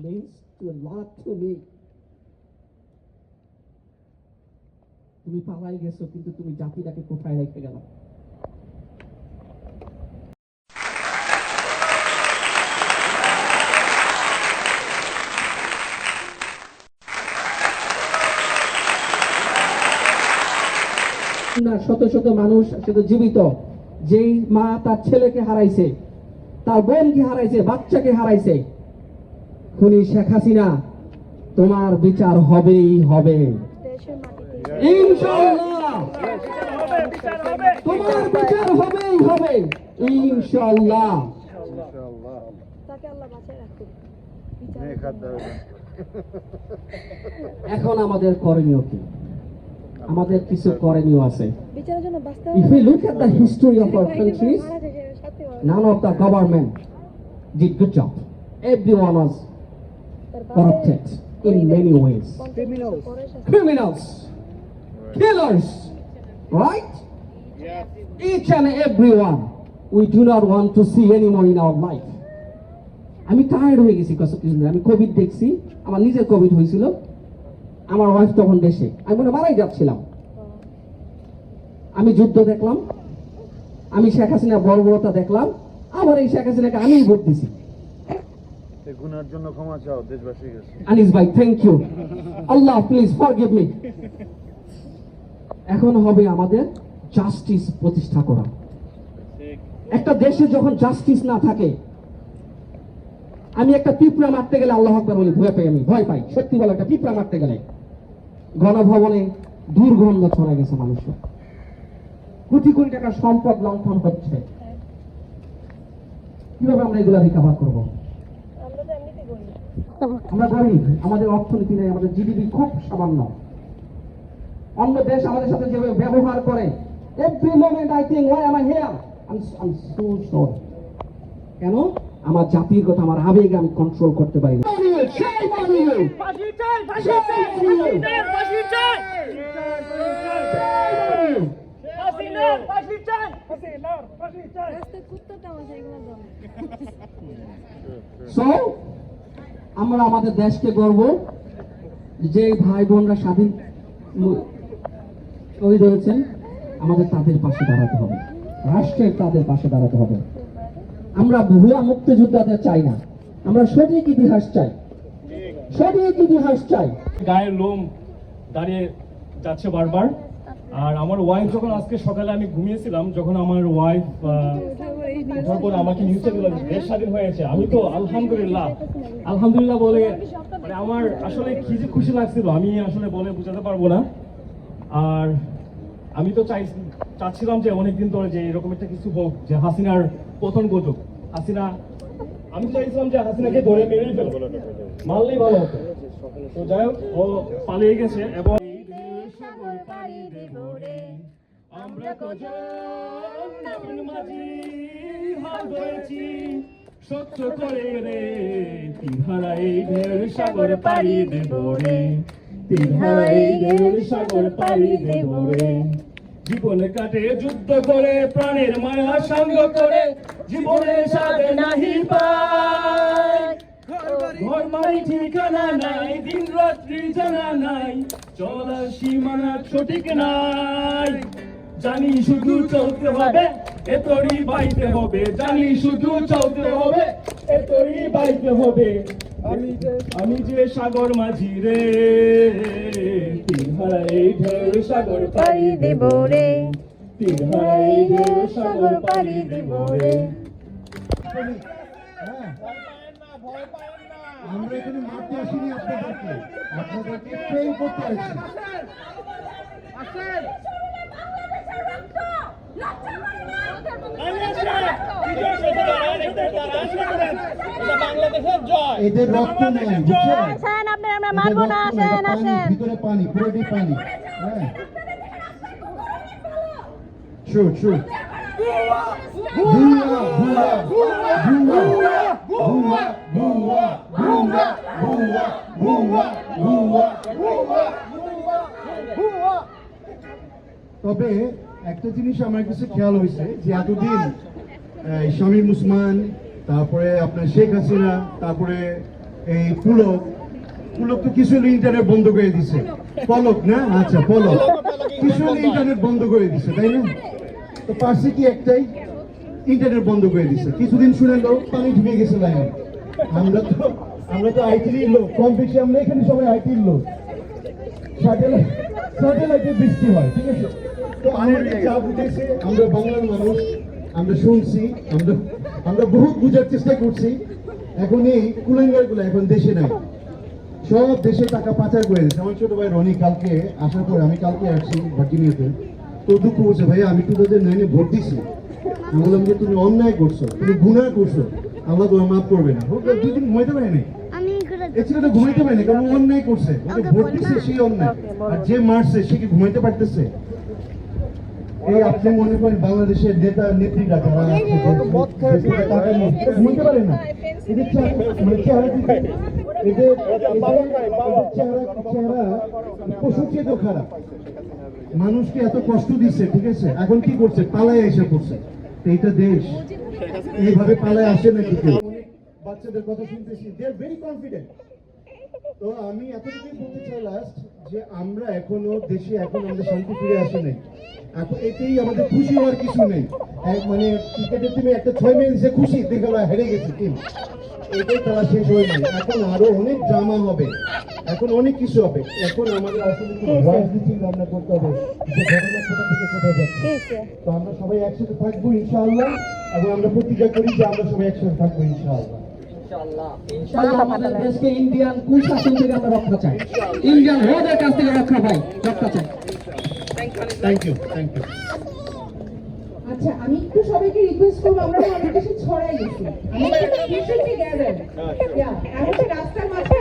means a lot to me. তুমি পালাই গেছো, কিন্তু তুমি জাতিটাকে কোথায় রেখে গেল না, শত শত মানুষ শুধু জীবিত যেই মা তার ছেলেকে হারাইছে, তার বোনকে হারাইছে, বাচ্চাকে হারাইছে খুনি শেখ হাসিনা তোমার বিচার হবেই হবে। এখন আমাদের করণীয় কি? আমাদের কিছু করণীয় আছে। History of our countries none of the government did everyone corrupted in many ways. Criminals, Criminals. killers, right? Each and every one we do not want to see anymore in our life. আমি tired হয়ে গেছি কিছু আমি Covid দেখছি। আমার নিজের Covid হয়েছিল। আমার ওয়াইফ তখন দেশে। আমি মনে মারাই যাচ্ছিলাম। আমি যুদ্ধ দেখলাম। আমি শেখ হাসিনা বর্বরতা দেখলাম। আবার এই শেখ হাসিনাকে আমি ভোট দিছি। আনিস ভাই thank you Allah please forgive me এখন হবে আমাদের জাস্টিস প্রতিষ্ঠা করা। একটা দেশে যখন জাস্টিস না থাকে, আমি একটা পিঁপড়া মারতে গেলে আল্লাহ আকবার বলি, ভয় পাই আমি, ভয় পাই। সত্যি বলে, একটা পিঁপড়া মারতে গেলে গণভবনে দুর্গন্ধ ছড়া গেছে মানুষের। কোটি কোটি টাকার সম্পদ লঙ্ঘন হচ্ছে। কীভাবে আমরা এগুলা রিকাভার করব? আমরা গরিব আমাদের অর্থনীতি নেই আমাদের জিডিপি খুব সামান্য। অন্য দেশ আমাদের সাথে যেভাবে ব্যবহার করে every moment I think why আমার হেয়ার আই সো সরি কেন? আমার জাতির কথা আমার আবেগ আমি কন্ট্রোল করতে পারি না। আমরা আমাদের দেশকে গর্ব যে ভাই বোনরা স্বাধীন শহীদ হয়েছেন, আমাদের তাদের পাশে দাঁড়াতে হবে। রাষ্ট্রের তাদের পাশে দাঁড়াতে হবে। আমরা ভুয়া মুক্তিযোদ্ধাদের চাই না। আমরা সঠিক ইতিহাস চাই। সঠিক ইতিহাস চাই। গায়ের লোম দাঁড়িয়ে যাচ্ছে বারবার। আর আমার ওয়াইফ যখন আজকে সকালে আমি ঘুমিয়েছিলাম, যখন আমার ওয়াইফ পর আমাকে নিউজে দিল দেশ স্বাধীন হয়েছে। আমি তো আলহামদুলিল্লাহ আলহামদুলিল্লাহ বলে মানে আমার আসলে কি যে খুশি লাগছিল আমি আসলে বলে বোঝাতে পারব না। আর আমি তো চাই চাচ্ছিলাম যে অনেকদিন ধরে যে এরকম একটা কিছু হোক যে হাসিনার পতন ঘটুক। হাসিনা আমি চাইছিলাম যে হাসিনাকে ধরে মেরেই ফেলব মারলেই ভালো হতো। তো যাই হোক ও পালিয়ে গেছে এবং আমরা কজন মাঝি জীবনে কাটে যুদ্ধ করে, প্রাণের মায়া সঙ্গ করে, জীবনে স্বাদ নাহি বাড়ি ঠিকানা নাই, দিন রাত্রি জানা নাই, চলার সীমানা সঠিক নাই। জানি শুধু চলতে হবে এতরি বাইতে হবে জানি শুধু চলতে হবে এতরি বাইতে হবে। আমি যে সাগর মাঝি রে তিনহারা এই ঢেউ সাগর পাড়ি দেব রে। তিনহারা এই ঢেউ সাগর পাড়ি দেব রে। আমরা এখানে মারতে আসিনি আপনাদেরকে। আপনাদেরকে ট্রেন করতে আসি বাংলাদেশের জয় এদের রক্ত নেই আসেন আপনারা আমরা মারব না আসেন আসেন। ভিতরে পানি পুরোটি পানি। হ্যাঁ। শুট তবে একটা জিনিস আমার কাছে খেয়াল হয়েছে যে এতদিন শামীম উসমান তারপরে আপনার শেখ হাসিনা, তারপরে এই পুলক। পুলক তো কিছু ইন্টারনেট বন্ধ করে দিছে। পলক না? আচ্ছা পলক। কিছু ইন্টারনেট বন্ধ করে দিছে, তাই না? তো পারছে কি একটাই? ইন্টারনেট বন্ধ করে দিছে। কিছুদিন শুনে লোক পানি ঢুকে গেছে লাইনে। আমরা তো আমরা তো আইটির লোক, কম বেশি, আমরা এখানে সবাই আইটির লোক। স্যাটেলাইট স্যাটেলাইটে বৃষ্টি হয়, ঠিক আছে? তো আমাদের চাপ উঠেছে, আমরা বাংলার মানুষ, আমরা শুনছি, আমরা আমরা বহুত বোঝার চেষ্টা করছি। এখন এই কুলেঙ্গারগুলো এখন দেশে নাই। সব দেশে টাকা পাচার করে দিচ্ছে আমার ছোট ভাই রনি কালকে আসার পরে আমি কালকে আসছি ভার্জিনিয়াতে। তো দুঃখ করছে ভাইয়া আমি টু থাউজেন্ড নাইনে ভোট দিছি। আমি বললাম যে তুমি অন্যায় করছ তুমি গুনাহ করছ। আল্লাহ তোমার মাফ করবে না। দুই দিন ঘুমাইতে পারে নাই। আমি করে ঘুমাইতে পারে না কারণ অন্যায় করছে। ভোট দিচ্ছে সেই অন্যায়। আর যে মারছে সে কি ঘুমাইতে পারতেছে? এই আপনি মনে করেন বাংলাদেশের নেতা নেত্রীরা যারা আছে, যে- যে টাকা নিয়ে, এরা ঘুমাইতে পারে না। এদের চেহারা মানে চেহারা দিকে এদের এদের- এদের চেহারা চেহারা চেয়েও খারাপ। মানুষকে এত কষ্ট দিচ্ছে ঠিক আছে? এখন কি করছে? পালায় এসে করছে তো এইটা দেশ। এইভাবে পালায় আসে কেউ? অনেক বাচ্চাদের কথা শুনতেছি। দে আর ভেরি কনফিডেন্ট তো আমি এতটুকুই বলতে চাই লাস্ট যে আমরা এখনও দেশে এখন আমাদের শান্তি ফিরে আসে নাই। এখন এতেই আমাদের খুশি হওয়ার কিছু নেই। মানে ক্রিকেটের টিমে একটা ছয় মিনিট যে খুশি দেখে হেরে গেছে টিম এটাই খেলা শেষ হয়ে নাই। এখন আরও অনেক ড্রামা হবে। এখন অনেক কিছু হবে। এখন আমাদের আসলে রাজনীতি ভাবনা করতে হবে। যে ঘটনা কোথা থেকে কোথায় যাচ্ছে। তো আমরা সবাই একসাথে থাকব ইনশাআল্লাহ। এবং আমরা প্রতিজ্ঞা করি যে আমরা সবাই একসাথে থাকব ইনশাআল্লাহ। আমাদের দেশকে ইন্ডিয়ান কুশাসন থেকে আমরা রক্ষা চাই। ইন্ডিয়ান রোদের কাছ থেকে রক্ষা পাই রক্ষা চাই। থ্যাংক ইউ থ্যাংক ইউ আচ্ছা আমি একটু সবাইকে রিকোয়েস্ট করব আমরা অনেক বেশি ছড়াই গেছি। আমি রাস্তার বি